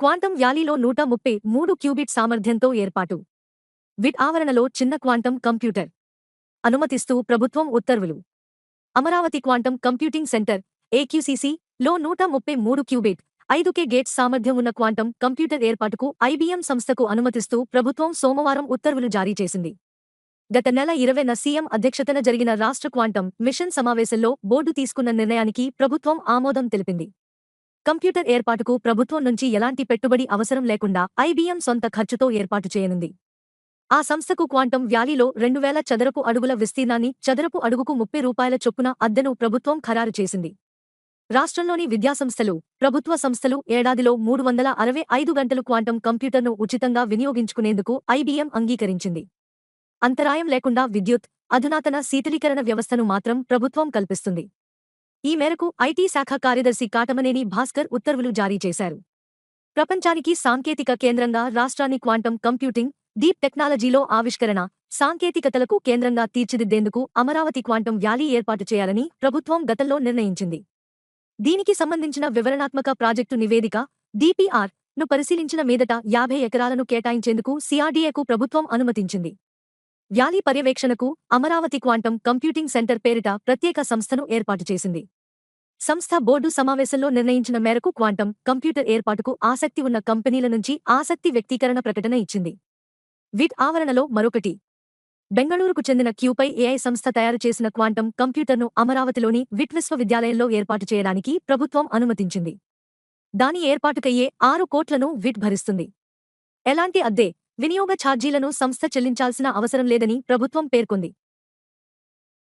Quantum వ్యాలీలో నూట ముప్పై మూడు క్యూబిట్ సామర్థ్యంతో ఏర్పాటు. విట్ ఆవరణలో చిన్న క్వాంటం కంప్యూటర్. అనుమతిస్తూ ప్రభుత్వం ఉత్తర్వులు. Amaravati quantum computing centre AQCC లో నూట ముప్పై మూడు క్యూబిట్ ఐదు కే గేట్స్ సామర్థ్యం ఉన్న క్వాంటం కంప్యూటర్ ఏర్పాటుకు ఐబీఎం సంస్థకు అనుమతిస్తూ ప్రభుత్వం సోమవారం ఉత్తర్వులు జారీ చేసింది. గత నెల ఇరవైన సీఎం అధ్యక్షతన జరిగిన రాష్ట్ర క్వాంటం మిషన్ సమావేశంలో బోర్డు తీసుకున్న నిర్ణయానికి ప్రభుత్వం ఆమోదం తెలిపింది. కంప్యూటర్ ఏర్పాటుకు ప్రభుత్వం నుంచి ఎలాంటి పెట్టుబడి అవసరం లేకుండా ఐబీఎం సొంత ఖర్చుతో ఏర్పాటు చేయనుంది. ఆ సంస్థకు క్వాంటం వ్యాలీలో రెండు వేల చదరపు అడుగుల విస్తీర్ణాన్ని చదరపు అడుగుకు ముప్పై రూపాయల చొప్పున అద్దెను ప్రభుత్వం ఖరారు చేసింది. రాష్ట్రంలోని విద్యాసంస్థలు ప్రభుత్వ సంస్థలు ఏడాదిలో మూడు వందల అరవై ఐదు గంటలు క్వాంటం కంప్యూటర్ను ఉచితంగా వినియోగించుకునేందుకు ఐబీఎం అంగీకరించింది. అంతరాయం లేకుండా విద్యుత్ అధునాతన శీతలీకరణ వ్యవస్థను మాత్రం ప్రభుత్వం కల్పిస్తుంది. ఈ మేరకు ఐటీ శాఖ కార్యదర్శి కాటమనేని భాస్కర్ ఉత్తర్వులు జారీ చేశారు. ప్రపంచానికి సాంకేతిక కేంద్రంగా రాష్ట్రాన్ని క్వాంటం కంప్యూటింగ్ డీప్ టెక్నాలజీలో ఆవిష్కరణ సాంకేతికతలకు కేంద్రంగా తీర్చిదిద్దేందుకు అమరావతి క్వాంటం వ్యాలీ ఏర్పాటు చేయాలని ప్రభుత్వం గతంలో నిర్ణయించింది. దీనికి సంబంధించిన వివరణాత్మక ప్రాజెక్టు నివేదిక డిపిఆర్ను పరిశీలించిన మీదట యాభై ఎకరాలను కేటాయించేందుకు సిఆర్డీఏకు ప్రభుత్వం అనుమతించింది. వ్యాలీ పర్యవేక్షణకు అమరావతి క్వాంటం కంప్యూటింగ్ సెంటర్ పేరిట ప్రత్యేక సంస్థను ఏర్పాటు చేసింది. సంస్థ బోర్డు సమావేశంలో నిర్ణయించిన మేరకు క్వాంటం కంప్యూటర్ ఏర్పాటుకు ఆసక్తి ఉన్న కంపెనీల నుంచి ఆసక్తి వ్యక్తీకరణ ప్రకటన ఇచ్చింది. విట్ ఆవరణలో మరొకటి. బెంగళూరుకు చెందిన క్యూపై ఏఐ సంస్థ తయారు చేసిన క్వాంటం కంప్యూటర్ను అమరావతిలోని విట్ విశ్వవిద్యాలయంలో ఏర్పాటు చేయడానికి ప్రభుత్వం అనుమతించింది. దాని ఏర్పాటుకయ్యే ఆరు కోట్లను విట్ భరిస్తుంది. ఎలాంటి అద్దె వినియోగ ఛార్జీలను సంస్థ చెల్లించాల్సిన అవసరం లేదని ప్రభుత్వం పేర్కొంది.